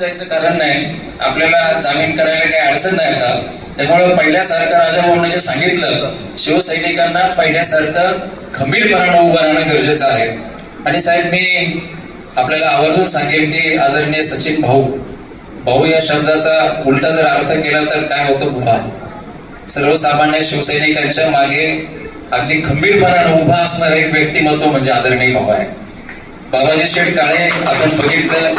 जायचं कारण नाही. आपल्याला जामीन करायला काही अडचण नाही आता. त्यामुळं पहिल्यासारखं राजा जे सांगितलं शिवसैनिकांना पहिल्यासारखं खंबीरपणानं उभं राहणं गरजेचं आहे. आणि साहेब मी आपल्याला आवर्जून सांगेन की आदरणीय सचिन भाऊ भाऊ या शब्दाचा उलटा जर अर्थ केला तर काय होतं उभा? सर्वसामान्य शिवसैनिकांच्या मागे अगदी खंबीरपणानं उभा असणारं एक व्यक्तिमत्व म्हणजे आदरणीय भाऊ आहे. बाबाजी शेठ काळे आपण बघितलं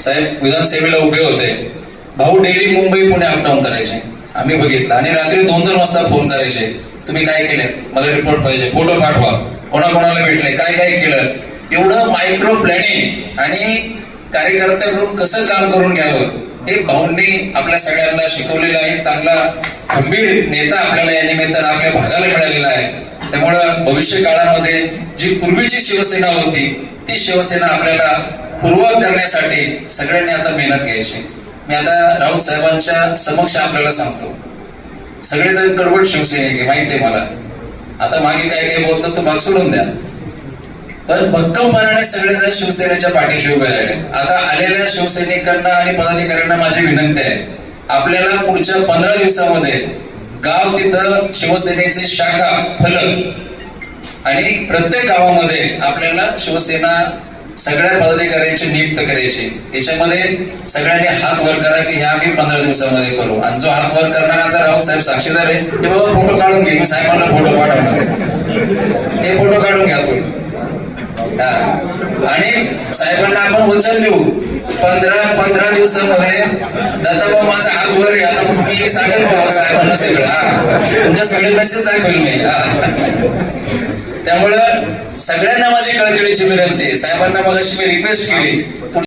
साहेब विधानसेवेला उभे होते. भाऊ डेली मुंबई पुणे अपडाऊन करायचे. आम्ही बघितलं. आणि रात्री दोन दोन वाजता फोन करायचे. तुम्ही काय केले? मला रिपोर्ट पाहिजे. फोटो पाठवा. कोणाकोणाला भेटले? काय काय केलं? एवढं मायक्रो प्लॅनिंग आणि कार्यकर्त्याकडून कसं काम करून घ्यावं? हे भाऊंनी आपल्या सगळ्यांना शिकवलेलं आहे. चांगला खंबीर नेता आपल्याला या निमित्तानं आपल्या भागाला मिळालेला आहे. त्यामुळं भविष्य काळामध्ये जी पूर्वीची शिवसेना होती ती शिवसेना आपल्याला पूर्वक करण्यासाठी सगळ्यांनी आता मेहनत घ्यायची. मी आता राऊत साहेबांच्या समक्ष आपल्याला सांगतो. सगळेजण कडवट शिवसैनिक माहिती आहे मला. आता मागे काय काय बोलतात तो भाग सोडून द्या. तर भक्कमपणाने सगळेजण शिवसेनेच्या पाठीशी उभे राहिले. आता आलेल्या शिवसैनिकांना आणि पदाधिकाऱ्यांना माझी विनंती आहे. आपल्याला पुढच्या पंधरा दिवसामध्ये गाव तिथं शिवसेनेची शाखा फलक आणि प्रत्येक गावामध्ये आपल्याला शिवसेना सगळ्या पदाधिकाऱ्यांची नियुक्त करायची. याच्यामध्ये सगळ्यांनी हात वर करा की हे आम्ही पंधरा दिवसामध्ये करू. आणि जो हात वर करणार आता राऊत साहेब साक्षीदार आहे ते बाबा फोटो काढून घे. मी साहेबांना फोटो पाठवणार आहे. हे फोटो काढून घ्या तुम्ही. आणि साहेबांना आपण वचन देऊ. पंधरा पंधरा दिवसामध्ये दादाबा माझा हात वर आहे. आता मी सांगेल बाबा हो साहेबांना सगळं? हा. तुमच्या सगळे मेसेज दाखवेल मी. हा. त्यामुळं सगळ्यांना माझी कळकळीची विनंती आहे. साहेबांना मग मी रिक्वेस्ट केली